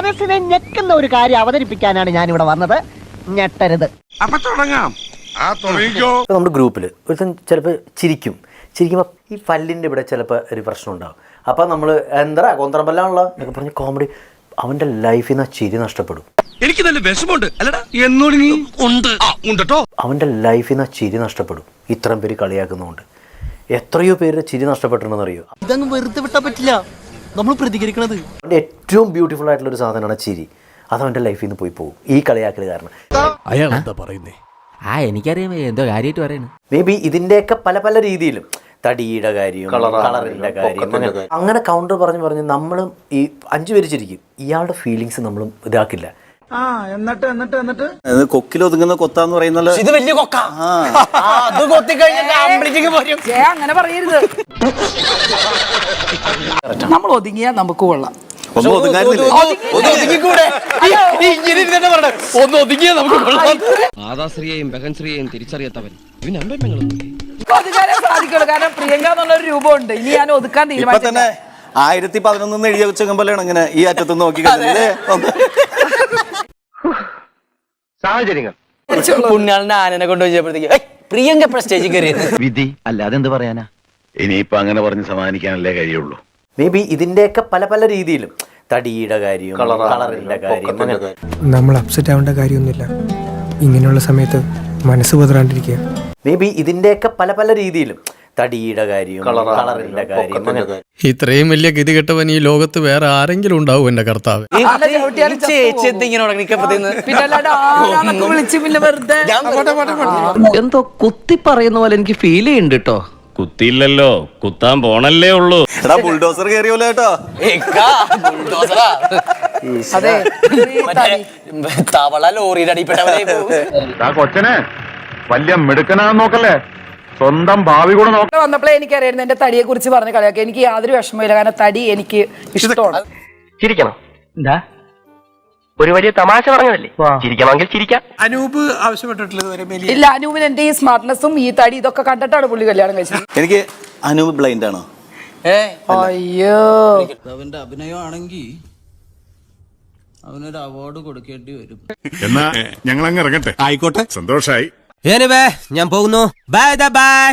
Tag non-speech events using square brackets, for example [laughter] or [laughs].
മനസ്സിനെ ഞെക്കുന്ന ഒരു കാര്യം അവതരിപ്പിക്കാനാണ് ഞാൻ ഇവിടെ വന്നത്. ഞെട്ടരുത്. അപ്പൊ തുടങ്ങാം. ആ തുടങ്ങിക്കോ. ഇപ്പോൾ നമ്മുടെ ഗ്രൂപ്പിൽ ഒരുത്തൻ ചിലപ്പോൾ ചിരിക്കും. ചിരിക്കുമ്പോൾ ഈ പല്ലിന്റെ ഇവിടെ ചിലപ്പോൾ ഒരു പ്രശ്നം ഉണ്ടാവും. അപ്പോൾ നമ്മൾ എന്താ കൊന്തറമ്പല്ലാണല്ലോ എന്നൊക്കെ പറഞ്ഞ് കോമഡി അവന്റെ ലൈഫിൽ നിന്ന് ആ ചിരി നഷ്ടപ്പെടും. എനിക്ക് നല്ല വിഷമമുണ്ട്. അല്ലടാ എന്നോട് നീ ഉണ്ട്. ഉണ്ടോ അവന്റെ ലൈഫിൽ നിന്ന് ആ ചിരി നഷ്ടപ്പെടും. ഇത്രയും പേര് കളിയാക്കുന്നതുകൊണ്ട് എത്രയോ പേര് ചിരി നഷ്ടപ്പെട്ടിട്ടുണ്ടെന്ന് അറിയോ ഇതങ്ങ് വെറുതെ വിട്ടാ പറ്റില്ല. നമ്മൾ പ്രതികരിക്കണത്. അവന്റെ ഏറ്റവും ബ്യൂട്ടിഫുൾ ആയിട്ടുള്ള ഒരു സാധനമാണ് ചിരി. അത് അവന്റെ ലൈഫിൽ നിന്ന് പോയി പോകും. ഈ കളിയാക്കൽ കാരണം. അയാൾ എന്താ പറയുന്നേ? ആ എനിക്കറിയാം. എന്തോ കാര്യമായിട്ട് പറയുന്നത് മേ ബി ഇതിന്റെയൊക്കെ പല പല രീതിയിലും. തടിയുടെ കാര്യം കളറിന്റെ കാര്യം അങ്ങനെ അങ്ങനെ കൗണ്ടർ പറഞ്ഞ് പറഞ്ഞ് നമ്മളും ഈ അഞ്ചു പേര് ചിരിക്കും. ഇയാളുടെ ഫീലിങ്സ് നമ്മളും ഇതാക്കില്ല. അത് കൊക്കിൽ ഒതുങ്ങുന്ന കൊത്താന്ന് പറയുന്നത് ഇത് വലിയ കൊക്ക. അത് കൊത്തി ഏ അങ്ങനെ പറയരുത്. [laughs] നമ്മൾ ഒതുങ്ങിയാൽ നമുക്ക് കൊള്ളാം. ഒന്നും ഒതുങ്ങിയാ നമുക്ക് കൊള്ളാം. മാതാശ്രീയെയും ബഹൻശ്രീയെയും തിരിച്ചറിയാത്തവൻ. ഇവൻ അമ്പലങ്ങളൊന്നും ഒതുക്കാനേ സാധിക്കുള്ളൂ. കാരണം പ്രിയങ്ക എന്നുള്ളൊരു രൂപമുണ്ട്. ഇനി ഞാൻ ഒതുക്കാൻ ഇപ്പൊ തന്നെ ആയിരത്തി പതിനൊന്ന് എഴുതിയ വെച്ചപ്പോഴാണ് ഇങ്ങനെ ഈ അറ്റത്ത് നോക്കി സാഹചര്യങ്ങൾ. പുണ്യാളിന്റെ ആനനെ കൊണ്ടുപോയി പ്രിയങ്ക സ്റ്റേജിൽ കയറിയത്. വിധി അല്ലാതെ എന്ത് പറയാനാ? ഇനിയിപ്പോ അങ്ങനെ പറഞ്ഞ് സമാധാനിക്കാനല്ലേ കഴിയുള്ളൂ. മേ ബി ഇതിന്റെയൊക്കെ പല പല രീതിയിലും. തടിയുടെ കാര്യം കളറിന്റെ കാര്യം നമ്മൾ അപ്സെറ്റ് ആവേണ്ട കാര്യമൊന്നുമില്ല. ഇങ്ങനെയുള്ള സമയത്ത് മനസ്സ് പതറാണ്ടിരിക്കുക. മേ ബി ഇതിന്റെയൊക്കെ പല പല രീതിയിലും. തടിയുടെ കാര്യം കളറിന്റെ കാര്യം ഇത്രയും വലിയ ഗതികെട്ടവൻ ഈ ലോകത്ത് വേറെ ആരെങ്കിലും ഉണ്ടാവും എന്റെ കർത്താവ്. എന്തോ കുത്തി പറയുന്ന പോലെ എനിക്ക് ഫീൽ ചെയ്യുന്നുണ്ട് കേട്ടോ കുത്തിയില്ലല്ലോ കുത്താൻ പോണല്ലേ ഉള്ളൂ. എടാ ബുൾഡോസർ കയറിയോല്ലോ കേട്ടോ അതെ. തവള ലോറിയുടെ അടിപ്പെട്ടവനെ ആ കൊച്ചനെ വലിയ മിടുക്കനാന്ന് നോക്കല്ലേ? സ്വന്തം ഭാവി കൂടെ നോക്ക വന്നപ്പോഴേ എനിക്കറിയായിരുന്നു എന്റെ തടിയെ കുറിച്ച് പറഞ്ഞ കളിയാക്കി. എനിക്ക് യാതൊരു വിഷമമില്ല കാരണം തടി എനിക്ക് ഇഷ്ടമാണ്. ചിരിക്കണം. എന്താ? ഒരു വലിയ തമാശ പറഞ്ഞതല്ലേ? ചിരിക്കണമെങ്കിൽ ചിരിക്കാം. അനൂപ് ആവശ്യപ്പെട്ടിട്ടുള്ളത് ഇല്ല അനൂപിന് എന്റെ ഈ സ്മാർട്ട്നെസ്സും ഈ തടി ഇതൊക്കെ കണ്ടിട്ടാണ് പുള്ളി കല്യാണം കഴിച്ചത്. എനിക്ക് അനൂപ് ബ്ലൈൻഡ് ആണോ? അയ്യോ. അവന്റെ അഭിനയമാണെങ്കിൽ അവനൊരു അവാർഡ് കൊടുക്കേണ്ടി വരും. എന്നാ ഞങ്ങൾ അങ്ങ് ഇറങ്ങട്ടെ. ആയിക്കോട്ടെ. സന്തോഷായി. ഞാൻ പോകുന്നു. Bye bye